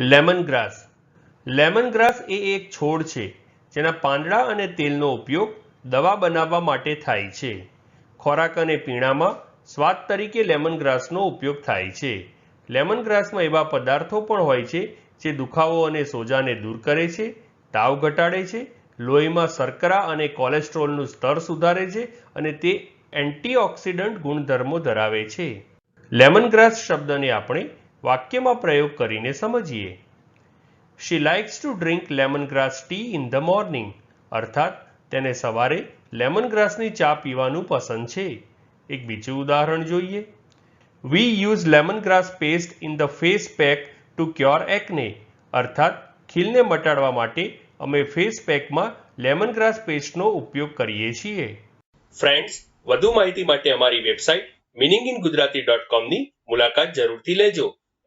Lemon grass lemon grass એ એક છોડ છે, જેના પાંદડા અને તેલનો ઉપયોગ દવા બનાવવા માટે થાય છે. ખોરાક અને પીણામાં સ્વાદ તરીકે લેમન ગ્રાસનો ઉપયોગ થાય છે. લેમન ગ્રાસમાં એવા પદાર્થો પણ હોય છે, જે દુખાવો અને સોજાને દૂર કરે છે, તાવ ઘટાડે છે, લોહીમાં શર્કરા અને કોલેસ્ટ્રોલનું સ્તર સુધારે છે અને તે એન્ટીઓક્સિડન્ટ ગુણધર્મો ધરાવે છે. લેમન ગ્રાસ શબ્દને આપણે વાક્યમાં પ્રયોગ કરીને સમજીએ. She likes to drink lemon grass tea in the morning અર્થાત, તેને સવારે લેમન ગ્રાસની ચા પીવાનું પસંદ છે. એક બીજું ઉદાહરણ જોઈએ. We use lemon grass paste in the face pack to cure એકને અર્થાત, ખીલને મટાડવા માટે અમે ફેસ પેકમાં લેમન ગ્રાસ પેસ્ટનો ઉપયોગ કરીએ છીએ. ફ્રેન્ડ્સ વધુ માહિતી માટે અમારી website meaning in Gujarati dot કોમની મુલાકાત જરૂરથી લેજો.